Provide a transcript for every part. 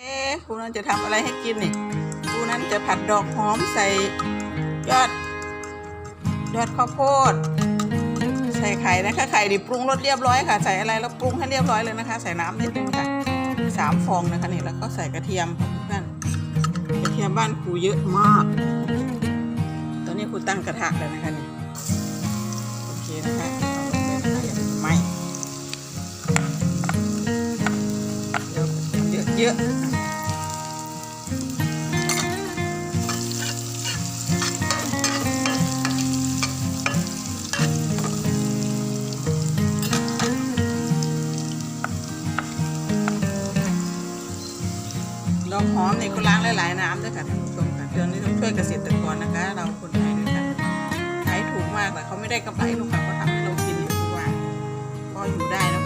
เอ๊ะครูนั้นจะทำอะไรให้กินนี่ครูนั้นจะผัดดอกหอมใส่ยอดยอดข้าวโพด ใส่ไข่นะคะ ไข่ดิปรุงรสเรียบร้อยค่ะ ใส่อะไรแล้วปรุงให้เรียบร้อยเลยนะคะ ใส่น้ำนิดนึงค่ะสามฟองนะคะนี่แล้วก็ใส่กระเทียมค่ะเพื่อนกระเทียมบ้านครูเยอะมาก ตอนนี้ครูตั้งกระทะแล้วนะคะนี่โอเคนะคะ เยอะดอกหอมนี่ก็ล้างหลายๆน้ำด้วยค่ะท่านผู้ชมค่ะเดือนนี้ต้องช่วยเกษตรกรนะคะ เราคนไทยด้วยกันขายถูกมากแต่เขาไม่ได้กำไรหรอกค่ะเขาทำให้เรากินอยู่ทุกวันก็อยู่ได้นะคะ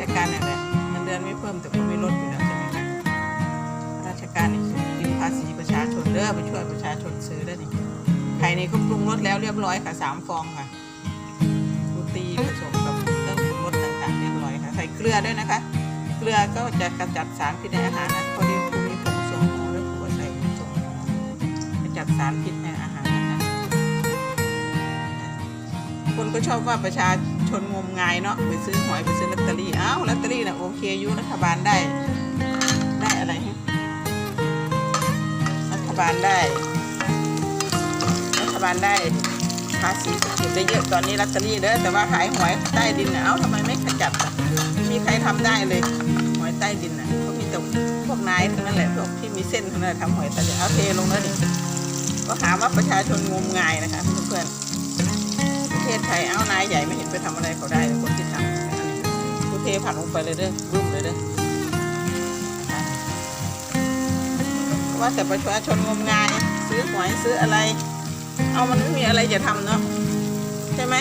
ชการเนี่ยแหละเงินเดือนไม่เพิ่มแต่ก็ไม่ลดอยู่แล้วใช่ไหมคะราชการนี่กินภาษีประชาชนเด้อไปช่วยประชาชนซื้อได้อนี่ไข่นี่ก็ปรุงรสแล้วเรียบร้อยค่ะสามฟองค่ะดูตีผสมกับเครื่องปรุงรสต่างๆเรียบร้อยค่ะใส่เกลือด้วยนะคะ เกลือก็จะกำจัดสารพิษในอาหารนะพอดีคุณมีผงสงหอด้วยผมก็ใส่ผงสงหอกำจัดสารพิษใน คนก็ชอบว่าประชาชนงมงายเนาะไปซื้อหวยไปซื้อลอตเตอรี่อ้าวลอตเตอรี่นะโอเคอยูรัฐบาลได้ ได้อะไรฮะรัฐบาลได้ รัฐบาลได้ภาษีเก็บได้เยอะตอนนี้ลอตเตอรี่เด้อแต่ว่าขายหวยใต้ดินน่ะเอ้าทำไมไม่ขจัดอ่มีใครทำได้เลยหอยใต้ดินน่ะเขามีแต่พวกนายทั้งนั้นแหละพวกที่มีเส้นทั้งนั้นทำหอยใต้ดินเอาเทลงแล้วดิก็หาว่าประชาชนงมงายนะคะเพื่อนๆ ประเทศไทยเอานายใหญ่ไม่เห็นไปทำอะไรเขาได้เลยคนที่ทำอันนี้กูเทผักลงไปเลยเด้อรุ่มเลยเด้อนะคะเพราะว่าแต่ประชาชนงมงายซื้อหวยซื้ออะไร เอามันไม่มีอะไรจะทำเนาะใช่ไหม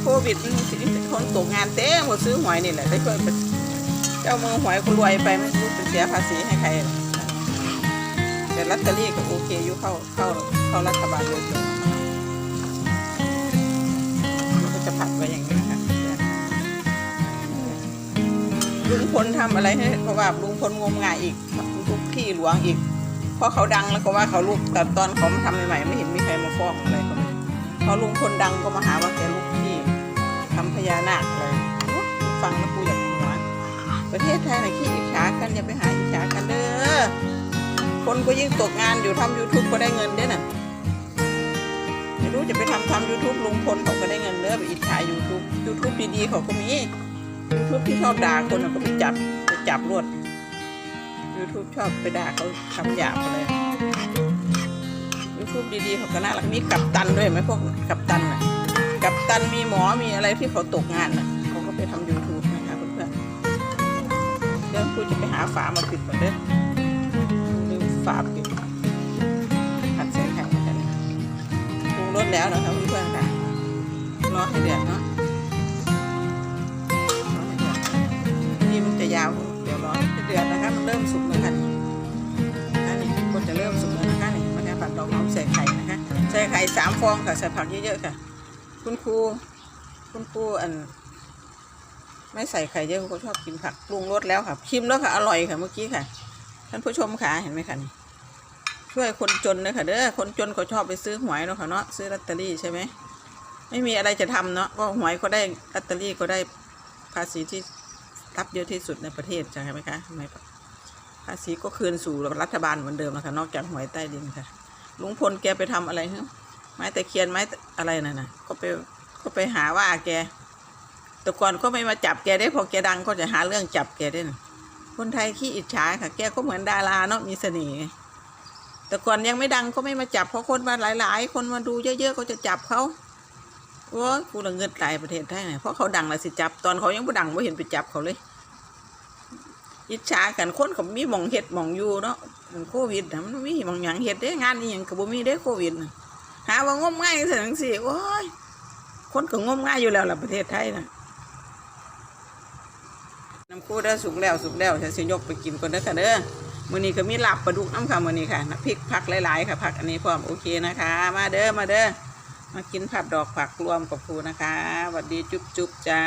โควิดมันสิคนตกงานเต้หมดซื้อหวยนี่แหละได้ช่วยไปเจ้ามือหวยคนรวยไปไม่รู้จะเสียภาษีให้ใครแต่ลอตเตอรี่ก็โอเคอยู่เข้าเข้าเข้ารัฐบาลโดย ลุงพลทำอะไรให้เพราะว่าลุงพลงมงายอีกทุกที่หลวงอีก เพราะเขาดังแล้วก็ว่าเขาลูกแต่ตอนเขาทำใหม่ๆไม่เห็นมีใครมาฟ้องอะไรเขาพอลุงพลดังก็มาหาว่าแกลูกที่ทำพญานาคเลยฟังแล้วกูอยากหัวประเทศไทยน่ะขี้อิจฉากันอย่าไปหาอิจฉากันเด้อคนก็ยิ่งตกงานอยู่ทำ YouTube ก็ได้เงินด้อน่ะไม่รู้จะไปทำทำ YouTube ลุงพลเขาก็ได้เงินเด้อไปอิจฉา YouTube YouTube ดีๆเขาก็มี YouTube ที่ชอบด่าคนน่ะก็ไปจับไปจับรวด YouTube ชอบไปด่าเขาคำหยาบอะไร YouTube ดีๆเขาก็น่ารักมีกัปตันด้วยไหมพวกกัปตันน่ะกับตันมีหมอมีอะไรที่เขาตกงานน่ะเขาก็ไปทำ YouTube นะคะเพื่อนๆเดี๋ยวพูดจะไปหาฝามาปิดก่อนเด้อลืมฝาปิดผัดใส่ไข่กันปรุงรสแล้วนะคะเพื่อนๆค่ะรอให้เดือดเนาะ ไข่สามฟองค่ะใส่ผักเยอะๆค่ะ คุณครูคุณครูอัน ไม่ใส่ไข่เยอะเขาชอบกินผักปรุงรสแล้วค่ะชิมแล้วค่ะอร่อยค่ะเมื่อกี้ค่ะ ท่านผู้ชมค่ะเห็นไหมคะนี่ช่วยคนจนเลยค่ะเด้อคนจนเขาชอบไปซื้อหวยเนาะค่ะเนาะซื้อลอตเตอรี่ใช่ไหมไม่มีอะไรจะทำเนาะก็หวยก็ได้ลอตเตอรี่ก็ได้ภาษีที่รับเยอะที่สุดในประเทศใช่ไหมคะทำไมภาษีก็คืนสู่รัฐบาลเหมือนเดิมนะคะนอกจากหวยใต้ดินค่ะ ลุงพลแกไปทำอะไรฮะไม้ตะเคียนไม้อะไรนั่นน่ะก็ไปก็ไปหาว่าแก แต่ก่อนก็ไม่มาจับแกได้พอแกดังก็จะหาเรื่องจับแกได้นะคนไทยขี้อิจฉาค่ะ แกก็เหมือนดาราเนาะมีเสน่ห์แต่ก่อนยังไม่ดังก็ไม่มาจับเพราะคนมาหลาย ๆ คนมาดูเยอะๆก็จะจับเขาโอ้กูละเงินตายประเทศไทยเนี่ยเพราะเขาดังแล้วสิจับ ตอนเขายังไม่ดังไม่เห็นไปจับเขาเลย อิจฉากันคนเขามีหมองเห็ดหมองอยู่เนาะโควิดนะมันมีหมองหยังเห็ดได้งานนี่ยังกับบ่มีได้โควิดน่ะหาว่างมง่ายเสียงสิโอ้ยคนก็งมง่ายอยู่แล้วล่ะประเทศไทยนะน้ำคู่ได้อสุกแล้วสุกแล้วฉันสิยกไปกินก่อนเด้อค่ะเด้อมื้อนี้ก็มีลาบปลาดุกน้ำค่ะมื้อนี้ค่ะน้ำพริกผักหลายๆค่ะผักอันนี้พร้อมโอเคนะคะ มาเด้อมาเด้อมากินผัดดอกผักรวมกับครูนะคะสวัสดีจุ๊บจุ๊บจ้า